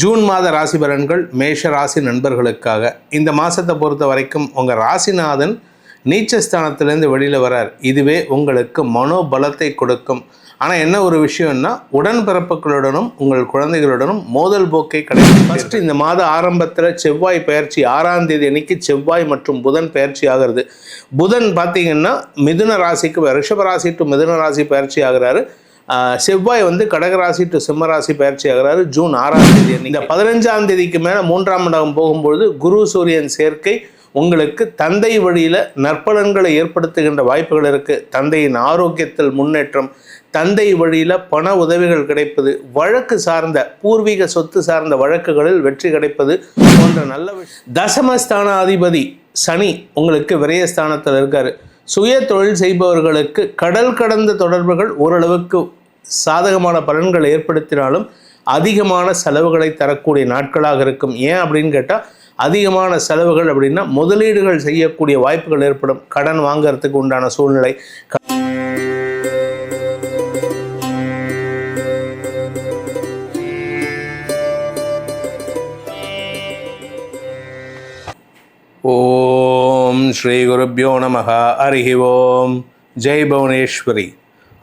June மாத ராசி பலன்கள் மேஷ ராசி நண்பர்களுக்காக. இந்த மாதத்தை பொறுத்த வரைக்கும் உங்கள் ராசிநாதன் நீச்சஸ்தானத்திலேருந்து வெளியில் வரார். இதுவே உங்களுக்கு மனோபலத்தை கொடுக்கும். ஆனால் என்ன ஒரு விஷயம்னா உடன்பிறப்புகளுடனும் உங்கள் குழந்தைகளுடனும் மோதல் போக்கை கிடைக்கும் ஃபஸ்ட்டு இந்த மாத ஆரம்பத்தில் செவ்வாய் பயிற்சி ஆறாம் தேதி அன்னைக்கு செவ்வாய் மற்றும் புதன் பயிற்சி ஆகிறது. புதன் பார்த்தீங்கன்னா மிதுன ராசிக்கு ரிஷப ராசி டு மிதுன ராசி பயிற்சி ஆகிறாரு. செவ்வாய் வந்து கடகராசி டு சிம்மராசி பயிற்சி ஆகிறாரு. ஜூன் ஆறாம் தேதி. இந்த பதினஞ்சாம் தேதிக்கு மேலே மூன்றாம் இடம் போகும்பொழுது குரு சூரியன் சேர்க்கை உங்களுக்கு தந்தை வழியில் நற்பலன்களை ஏற்படுத்துகின்ற வாய்ப்புகள் இருக்குது தந்தையின் ஆரோக்கியத்தில் முன்னேற்றம் தந்தை வழியில் பண உதவிகள் கிடைப்பது வழக்கு சார்ந்த பூர்வீக சொத்து சார்ந்த வழக்குகளில் வெற்றி கிடைப்பது போன்ற நல்ல விஷயம். தசமஸ்தான அதிபதி சனி உங்களுக்கு விரயஸ்தானத்தில் இருக்காரு. சுய தொழில் செய்பவர்களுக்கு கடல் கடந்த தொடர்புகள் ஓரளவுக்கு சாதகமான பலன்களை ஏற்படுத்தினாலும் அதிகமான செலவுகளை தரக்கூடிய நாட்களாக இருக்கும். ஏன் அப்படின்னு கேட்டால் அதிகமான செலவுகள் அப்படின்னா முதலீடுகள் செய்யக்கூடிய வாய்ப்புகள் ஏற்படும். கடன் வாங்கிறதுக்கு உண்டான சூழ்நிலை. ஓ ஓம் ஸ்ரீ குருப்பியோ நமக அருகி ஓம். ஜெய் புவனேஸ்வரி.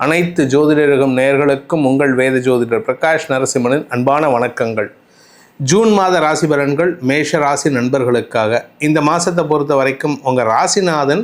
அனைத்து ஜோதிடர்களும் நேயர்களுக்கும் உங்கள் வேத ஜோதிடர் பிரகாஷ் நரசிம்மனின் அன்பான வணக்கங்கள். ஜூன் மாத ராசி பலன்கள் மேஷ ராசி நண்பர்களுக்காக. இந்த மாதத்தை பொறுத்த வரைக்கும் உங்கள் ராசிநாதன்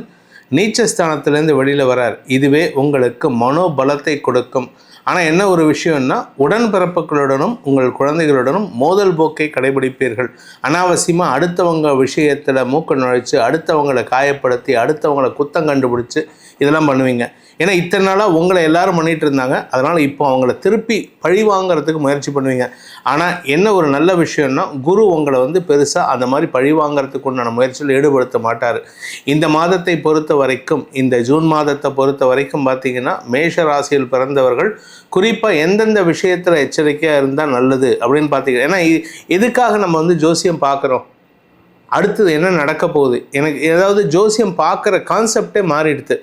நீச்சஸ்தானத்திலேருந்து வெளியில் வரார். இதுவே உங்களுக்கு மனோபலத்தை கொடுக்கும். ஆனால் என்ன ஒரு விஷயம்னா உடன்பிறப்புகளுடனும் உங்கள் குழந்தைகளுடனும் மோதல் போக்கை கடைபிடிப்பீர்கள். அனாவசியமாக அடுத்தவங்க விஷயத்தில் மூக்க நுழைச்சு அடுத்தவங்களை காயப்படுத்தி அடுத்தவங்களை குத்தம் கண்டுபிடிச்சி இதெல்லாம் பண்ணுவீங்க. ஏன்னா இத்தனை நாளாக உங்களை எல்லாரும் பண்ணிட்டு இருந்தாங்க. அதனால் இப்போ அவங்கள திருப்பி பழி வாங்குறதுக்கு முயற்சி பண்ணுவீங்க. ஆனால் என்ன ஒரு நல்ல விஷயம்னா குரு உங்களை வந்து பெருசாக அந்த மாதிரி பழி வாங்குறதுக்கு உண்டான முயற்சியில் ஈடுபடுத்த மாட்டார். இந்த மாதத்தை பொறுத்த வரைக்கும் இந்த ஜூன் மாதத்தை பொறுத்த வரைக்கும் பார்த்தீங்கன்னா மேஷ ராசியில் பிறந்தவர்கள் குறிப்பாக எந்தெந்த விஷயத்தில் எச்சரிக்கையாக இருந்தால் நல்லது அப்படின்னு பார்த்தீங்கன்னா ஏன்னா எதுக்காக நம்ம வந்து ஜோசியம் பார்க்குறோம் அடுத்தது என்ன நடக்க போகுது? எனக்கு ஏதாவது ஜோசியம் பார்க்குற கான்செப்டே மாறிடுது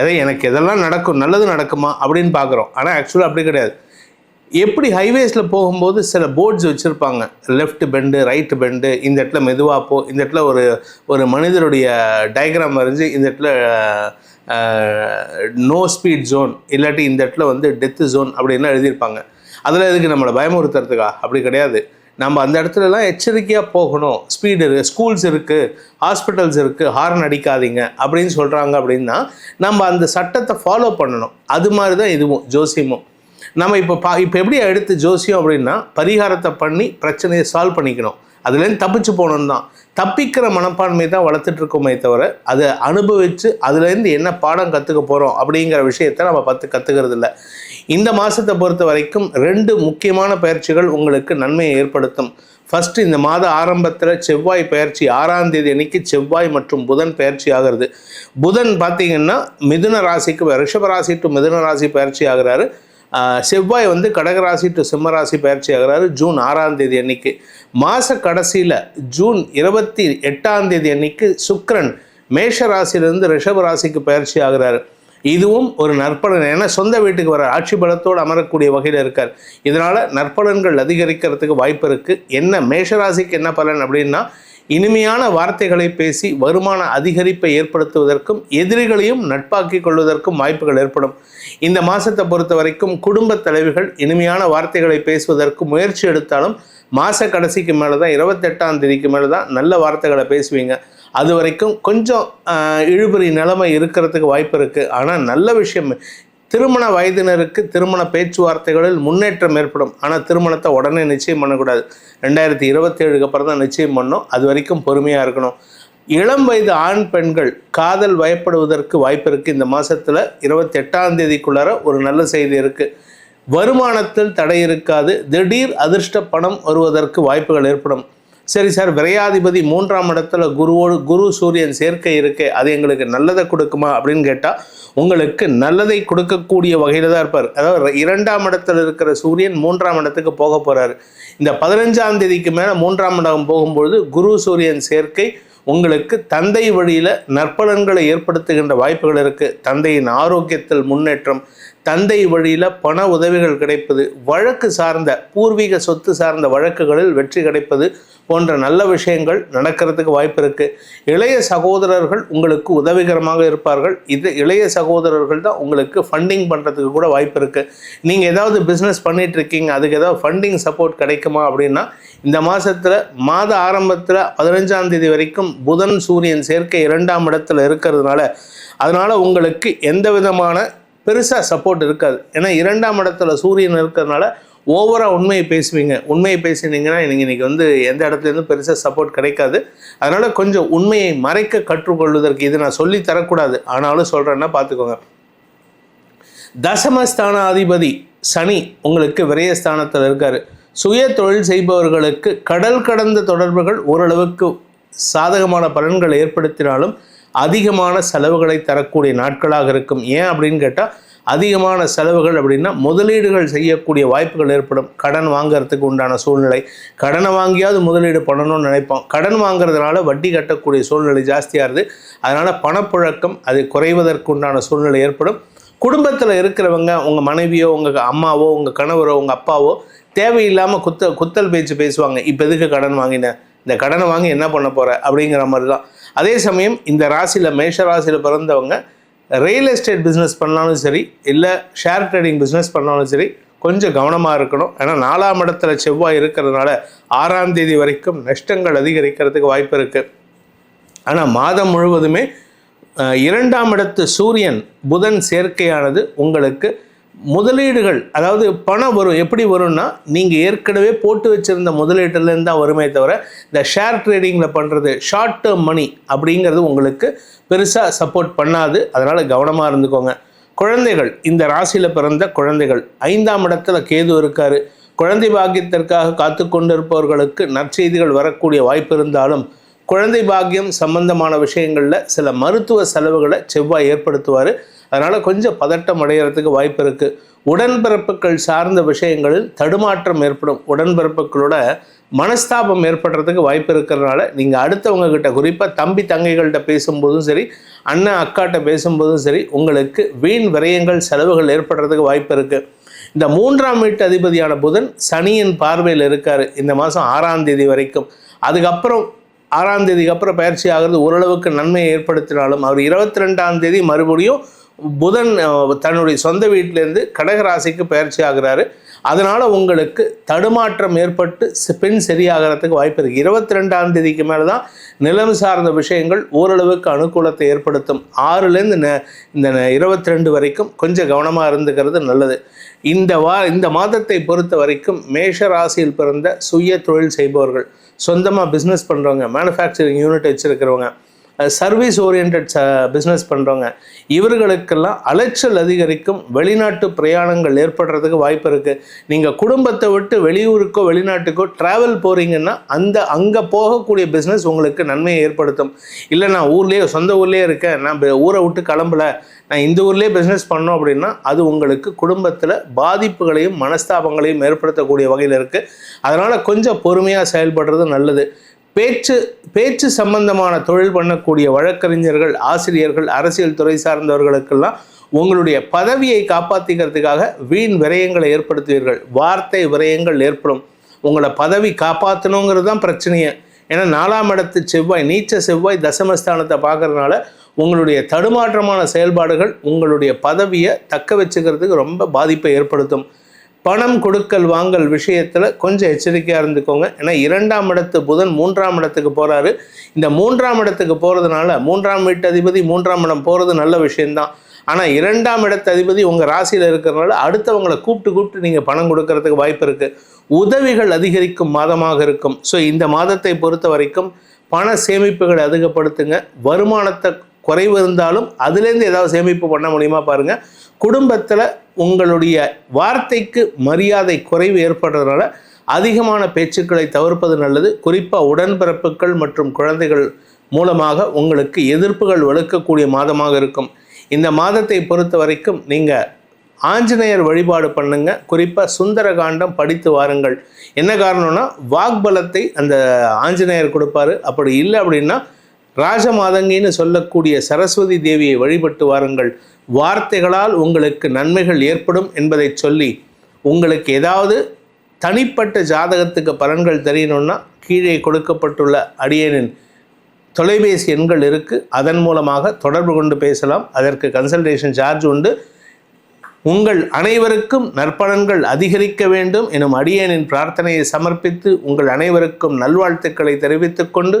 எதை எனக்கு எதெல்லாம் நடக்கும் நல்லது நடக்குமா அப்படின்னு பார்க்குறோம். ஆனால் ஆக்சுவலாக அப்படி கிடையாது. எப்படி ஹைவேஸில் போகும்போது சில போர்ட்ஸ் வச்சுருப்பாங்க. லெஃப்ட் பெண்டு ரைட் பெண்டு இந்த இடத்துல மெதுவாக போ இந்த இடத்துல ஒரு ஒரு மனிதருடைய டயக்ராம் வரைஞ்சி இந்த இடத்துல நோ ஸ்பீட் ஜோன் இல்லாட்டி இந்த இடத்துல வந்து டெத்து ஜோன் அப்படின்லாம் எழுதியிருப்பாங்க. அதில் எதுக்கு நம்மளை பயமுறுத்துறதுக்கா? அப்படி கிடையாது. நம்ம அந்த இடத்துலலாம் எச்சரிக்கையாக போகணும். ஸ்பீடு இருக்குது ஸ்கூல்ஸ் இருக்குது ஹாஸ்பிட்டல்ஸ் இருக்குது ஹார்ன் அடிக்காதீங்க. அப்படின்னு சொல்கிறாங்க அப்படின்னா நம்ம அந்த சட்டத்தை ஃபாலோ பண்ணணும். அது மாதிரி தான் இதுவும் ஜோசியமும். நம்ம இப்போ பா இப்போ எப்படி எடுத்து ஜோசியம் அப்படின்னா பரிகாரத்தை பண்ணி பிரச்சனையை சால்வ் பண்ணிக்கணும். அதுலேருந்து தப்பிச்சு போகணும் தான் தப்பிக்கிற மனப்பான்மை தான் வளர்த்துட்டு இருக்கோமே தவிர அதை அனுபவித்து அதுலேருந்து என்ன பாடம் கற்றுக்க போகிறோம் அப்படிங்கிற விஷயத்தை நம்ம பத்து கற்றுக்கிறது இல்லை இந்த மாதத்தை பொறுத்த வரைக்கும் ரெண்டு முக்கியமான பயிற்சிகள் உங்களுக்கு நன்மையை ஏற்படுத்தும். ஃபஸ்ட்டு இந்த மாத ஆரம்பத்தில் செவ்வாய் பயிற்சி ஆறாம் தேதி அன்னைக்கு செவ்வாய் மற்றும் புதன் பயிற்சி ஆகிறது. புதன் பார்த்தீங்கன்னா மிதுன ராசிக்கு ரிஷப ராசி டு மிதுன ராசி பயிற்சி ஆகிறாரு. செவ்வாய் வந்து கடகராசி டு சிம்மராசி பயிற்சி ஆகிறாரு ஜூன் ஆறாம் தேதி அன்னைக்கு. மாத கடைசியில் ஜூன் இருபத்தி எட்டாம் தேதி அன்னைக்கு சுக்ரன் மேஷ ராசியிலிருந்து ரிஷப ராசிக்கு பயிற்சி ஆகிறாரு. இதுவும் ஒரு நற்பலன். ஏன்னா சொந்த வீட்டுக்கு வர ஆட்சி பலத்தோடு அமரக்கூடிய வகையில் இருக்கார். இதனால் நற்பலன்கள் அதிகரிக்கிறதுக்கு வாய்ப்பு இருக்குது என்ன மேஷராசிக்கு என்ன பலன் அப்படின்னா இனிமையான வார்த்தைகளை பேசி வருமான அதிகரிப்பை ஏற்படுத்துவதற்கும் எதிரிகளையும் நட்பாக்கிக் கொள்வதற்கும் வாய்ப்புகள் ஏற்படும். இந்த மாதத்தை பொறுத்த வரைக்கும் குடும்பத் தலைவிகள் இனிமையான வார்த்தைகளை பேசுவதற்கு முயற்சி எடுத்தாலும் மாத கடைசிக்கு மேலே தான் இருபத்தெட்டாம் தேதிக்கு மேலே தான் நல்ல வார்த்தைகளை பேசுவீங்க. அது வரைக்கும் கொஞ்சம் இழுபறி நிலைமை இருக்கிறதுக்கு வாய்ப்பு இருக்குது ஆனால் நல்ல விஷயம் திருமண வயதினருக்கு திருமண பேச்சுவார்த்தைகளில் முன்னேற்றம் ஏற்படும். ஆனால் திருமணத்தை உடனே நிச்சயம் பண்ணக்கூடாது. ரெண்டாயிரத்தி இருபத்தேழுக்கு அப்புறம் தான் நிச்சயம் பண்ணும் அது வரைக்கும் பொறுமையாக இருக்கணும். இளம் வயது ஆண் பெண்கள் காதல் வயப்படுவதற்கு வாய்ப்பு இருக்குது இந்த மாதத்தில் இருபத்தெட்டாம் தேதிக்குள்ளார ஒரு நல்ல செய்தி இருக்குது வருமானத்தில் தடை இருக்காது. திடீர் அதிர்ஷ்ட பணம் வருவதற்கு வாய்ப்புகள் ஏற்படும். சரி சார் விரையாதிபதி மூன்றாம் இடத்துல குருவோடு குரு சூரியன் சேர்க்கை இருக்கு அது எங்களுக்கு நல்லதை கொடுக்குமா அப்படின்னு கேட்டால் உங்களுக்கு நல்லதை கொடுக்கக்கூடிய வகையில் தான் இருப்பார். அதாவது இரண்டாம் இடத்துல இருக்கிற சூரியன் மூன்றாம் இடத்துக்கு போக போகிறாரு இந்த பதினஞ்சாம் தேதிக்கு மேலே மூன்றாம் இடம் போகும்பொழுது குரு சூரியன் சேர்க்கை உங்களுக்கு தந்தை வழியில் நற்பலன்களை ஏற்படுத்துகின்ற வாய்ப்புகள் இருக்குது தந்தையின் ஆரோக்கியத்தில் முன்னேற்றம் தந்தை வழியில் பண உதவிகள் கிடைப்பது வழக்கு சார்ந்த பூர்வீக சொத்து சார்ந்த வழக்குகளில் வெற்றி கிடைப்பது போன்ற நல்ல விஷயங்கள் நடக்கிறதுக்கு வாய்ப்பு இருக்குது இளைய சகோதரர்கள் உங்களுக்கு உதவிகரமாக இருப்பார்கள். இது இளைய சகோதரர்கள் தான் உங்களுக்கு ஃபண்டிங் பண்ணுறதுக்கு கூட வாய்ப்பு இருக்குது நீங்கள் ஏதாவது பிஸ்னஸ் பண்ணிட்டு இருக்கீங்க அதுக்கு ஏதாவது ஃபண்டிங் சப்போர்ட் கிடைக்குமா அப்படின்னா இந்த மாதத்தில் மாத ஆரம்பத்தில் பதினஞ்சாம் தேதி வரைக்கும் புதன் சூரியன் சேர்க்கை இரண்டாம் இடத்துல இருக்கிறதுனால அதனால் உங்களுக்கு எந்த விதமான பெருசாக சப்போர்ட் இருக்காது. ஏன்னா இரண்டாம் இடத்துல சூரியன் இருக்கிறதுனால ஓவராக உண்மையை பேசுவீங்க. உண்மையை பேசினீங்கன்னா நீங்கள் இன்றைக்கி வந்து எந்த இடத்துலேருந்து பெருசாக சப்போர்ட் கிடைக்காது. அதனால் கொஞ்சம் உண்மையை மறைக்க கற்றுக்கொள்வதற்கு இது நான் சொல்லி தரக்கூடாது. ஆனாலும் சொல்கிறேன்னா பார்த்துக்கோங்க. தசமஸ்தானாதிபதி சனி உங்களுக்கு விரயஸ்தானத்தில் இருக்கார். சுய தொழில் செய்பவர்களுக்கு கடல் கடந்த தொடர்புகள் ஓரளவுக்கு சாதகமான பலன்களை ஏற்படுத்தினாலும் அதிகமான செலவுகளை தரக்கூடிய நாட்களாக இருக்கும். ஏன் அப்படின்னு கேட்டால் அதிகமான செலவுகள் அப்படின்னா முதலீடுகள் செய்யக்கூடிய வாய்ப்புகள் ஏற்படும். கடன் வாங்குறதுக்கு உண்டான சூழ்நிலை. கடனை வாங்கியாவது முதலீடு பண்ணணும்னு நினைப்போம். கடன் வாங்குறதுனால வட்டி கட்டக்கூடிய சூழ்நிலை ஜாஸ்தியாக இருது அதனால் பணப்புழக்கம் அது குறைவதற்கு உண்டான சூழ்நிலை ஏற்படும். குடும்பத்தில் இருக்கிறவங்க உங்கள் மனைவியோ உங்கள் அம்மாவோ உங்கள் கணவரோ உங்கள் அப்பாவோ தேவையில்லாமல் குத்த குத்தல் பேச்சு பேசுவாங்க. இப்போ எதுக்கு கடன் வாங்கினேன் இந்த கடனை வாங்கி என்ன பண்ண போகிற அப்படிங்கிற மாதிரி தான் அதே சமயம் இந்த ராசியில் மேஷ ராசியில் பிறந்தவங்க ரியல் எஸ்டேட் பிஸ்னஸ் பண்ணாலும் சரி இல்லை ஷேர் ட்ரேடிங் பிஸ்னஸ் பண்ணாலும் சரி கொஞ்சம் கவனமாக இருக்கணும். ஏன்னா நாலாம் இடத்துல செவ்வாய் இருக்கிறதுனால ஆறாம் தேதி வரைக்கும் நஷ்டங்கள் அதிகரிக்கிறதுக்கு வாய்ப்பு இருக்குது ஆனால் மாதம் முழுவதுமே இரண்டாம் இடத்து சூரியன் புதன் சேர்க்கையானது உங்களுக்கு முதலீடுகள் அதாவது பணம் வரும். எப்படி வரும்னா நீங்கள் ஏற்கனவே போட்டு வச்சிருந்த முதலீட்டிலேருந்து தான் வருமே தவிர இந்த ஷேர் ட்ரேடிங்கில் பண்ணுறது ஷார்ட் டேர்ம் மணி அப்படிங்கிறது உங்களுக்கு பெருசாக சப்போர்ட் பண்ணாது. அதனால் கவனமாக இருந்துக்கோங்க. குழந்தைகள் இந்த ராசியில் பிறந்த குழந்தைகள் ஐந்தாம் இடத்துல கேது இருக்கார். குழந்தை பாக்கியத்திற்காக காத்து கொண்டிருப்பவர்களுக்கு நற்செய்திகள் வரக்கூடிய வாய்ப்பு இருந்தாலும் குழந்தை பாக்கியம் சம்பந்தமான விஷயங்களில் சில மருத்துவ செலவுகளை செவ்வாய் ஏற்படுத்துவார். அதனால் கொஞ்சம் பதட்டம் அடைகிறதுக்கு வாய்ப்பு இருக்குது உடன்பிறப்புகள் சார்ந்த விஷயங்களில் தடுமாற்றம் ஏற்படும். உடன்பிறப்புகளோட மனஸ்தாபம் ஏற்படுறதுக்கு வாய்ப்பு இருக்கிறதுனால நீங்கள் அடுத்தவங்க கிட்ட குறிப்பாக தம்பி தங்கைகள்கிட்ட பேசும்போதும் சரி அண்ணன் அக்காட்ட பேசும்போதும் சரி உங்களுக்கு வீண் விரயங்கள் செலவுகள் ஏற்படுறதுக்கு வாய்ப்பு இருக்குது இந்த மூன்றாம் வீட்டு அதிபதியான புதன் சனியின் பார்வையில் இருக்கார். இந்த மாதம் ஆறாம் தேதி வரைக்கும். அதுக்கப்புறம் ஆறாம் தேதிக்கு அப்புறம் பயிற்சி ஆகிறது ஓரளவுக்கு நன்மையை ஏற்படுத்தினாலும் அவர் இருபத்தி ரெண்டாம் தேதி மறுபடியும் புதன் தன்னுடைய சொந்த வீட்டிலேருந்து கடகராசிக்கு பயிற்சி ஆகிறாரு. அதனால் உங்களுக்கு தடுமாற்றம் ஏற்பட்டு பெண் பின் சரியாகிறதுக்கு வாய்ப்பு இருக்குது இருபத்தி ரெண்டாம் தேதிக்கு மேலே தான் நிலம் சார்ந்த விஷயங்கள் ஓரளவுக்கு அனுகூலத்தை ஏற்படுத்தும். ஆறுலேருந்து ந இந்த இருபத்தி ரெண்டு வரைக்கும் கொஞ்சம் கவனமாக இருந்துக்கிறது நல்லது. இந்த வா இந்த மாதத்தை பொறுத்த வரைக்கும் மேஷ ராசியில் பிறந்த சுய தொழில் செய்பவர்கள் சொந்தமாக பிஸ்னஸ் பண்ணுறவங்க மேனுஃபேக்சரிங் யூனிட் வச்சுருக்கிறவங்க சர்வீஸ் ஓரியன்ட் பிஸ்னஸ் பண்ணுறவங்க இவர்களுக்கெல்லாம் அலைச்சல் அதிகரிக்கும். வெளிநாட்டு பிரயாணங்கள் ஏற்படுறதுக்கு வாய்ப்பு இருக்குது நீங்கள் குடும்பத்தை விட்டு வெளியூருக்கோ வெளிநாட்டுக்கோ ட்ராவல் போகிறீங்கன்னா அந்த அங்கே போகக்கூடிய பிஸ்னஸ் உங்களுக்கு நன்மையை ஏற்படுத்தும். இல்லை நான் ஊர்லேயே சொந்த ஊர்லேயே இருக்கேன். நான் ஊரை விட்டு கிளம்பல. நான் இந்த ஊர்லேயே பிஸ்னஸ் பண்ணோம் அப்படின்னா அது உங்களுக்கு குடும்பத்தில் பாதிப்புகளையும் மனஸ்தாபங்களையும் ஏற்படுத்தக்கூடிய வகையில் இருக்குது அதனால் கொஞ்சம் பொறுமையாக செயல்படுறது நல்லது. பேச்சு பேச்சு சம்பந்தமான தொழில் பண்ணக்கூடிய வழக்கறிஞர்கள் ஆசிரியர்கள் அரசியல் துறை சார்ந்தவர்களுக்கெல்லாம் உங்களுடைய பதவியை காப்பாற்றிக்கிறதுக்காக வீண் விரயங்களை ஏற்படுத்துவீர்கள். வார்த்தை விரயங்கள் ஏற்படும். உங்களை பதவி காப்பாற்றணுங்கிறது தான் பிரச்சனையே. ஏன்னா நாலாம் இடத்து செவ்வாய் நீச்ச செவ்வாய் தசமஸ்தானத்தை பார்க்குறதுனால உங்களுடைய தடுமாற்றமான செயல்பாடுகள் உங்களுடைய பதவியை தக்க வச்சுக்கிறதுக்கு ரொம்ப பாதிப்பை ஏற்படுத்தும். பணம் கொடுக்கல் வாங்கல் விஷயத்தில் கொஞ்சம் எச்சரிக்கையாக இருந்துக்கோங்க. ஏன்னா இரண்டாம் இடத்து புதன் மூன்றாம் இடத்துக்கு போகிறாரு இந்த மூன்றாம் இடத்துக்கு போகிறதுனால மூன்றாம் வீட்டு அதிபதி மூன்றாம் இடம் போகிறது நல்ல விஷயந்தான் ஆனால் இரண்டாம் இடத்து அதிபதி உங்கள் ராசியில் இருக்கிறனால அடுத்தவங்களை கூப்பிட்டு கூப்பிட்டு நீங்கள் பணம் கொடுக்கறதுக்கு வாய்ப்பு இருக்குது உதவிகள் அதிகரிக்கும் மாதமாக இருக்கும். ஸோ இந்த மாதத்தை பொறுத்த வரைக்கும் பண சேமிப்புகளை அதிகப்படுத்துங்க. வருமானத்தை குறைவு இருந்தாலும் அதுலேருந்து ஏதாவது சேமிப்பு பண்ண முடியுமா பாருங்கள் குடும்பத்தில் உங்களுடைய வார்த்தைக்கு மரியாதை குறைவு ஏற்படுறதுனால அதிகமான பேச்சுக்களை தவிர்ப்பது நல்லது. குறிப்பாக உடன்பிறப்புகள் மற்றும் குழந்தைகள் மூலமாக உங்களுக்கு எதிர்ப்புகள் வலுக்கக்கூடிய மாதமாக இருக்கும். இந்த மாதத்தை பொறுத்த வரைக்கும் நீங்கள் ஆஞ்சநேயர் வழிபாடு பண்ணுங்க. குறிப்பாக சுந்தரகாண்டம் படித்து வாருங்கள். என்ன காரணம்னா வாக்பலத்தை அந்த ஆஞ்சநேயர் கொடுப்பாரு. அப்படி இல்லை அப்படின்னா ராஜமாதங்கின்னு சொல்லக்கூடிய சரஸ்வதி தேவியை வழிபட்டு வாருங்கள். வார்த்தைகளால் உங்களுக்கு நன்மைகள் ஏற்படும் என்பதை சொல்லி உங்களுக்கு ஏதாவது தனிப்பட்ட ஜாதகத்துக்கு பலன்கள் தெரியணும்னா கீழே கொடுக்கப்பட்டுள்ள அடியனின் தொலைபேசி எண்கள் இருக்குது அதன் மூலமாக தொடர்பு கொண்டு பேசலாம். அதற்கு கன்சல்டேஷன் சார்ஜ் உண்டு. உங்கள் அனைவருக்கும் நற்பலன்கள் அதிகரிக்க வேண்டும். எனும் அடியனின் பிரார்த்தனையை சமர்ப்பித்து உங்கள் அனைவருக்கும் நல்வாழ்த்துக்களை தெரிவித்துக்கொண்டு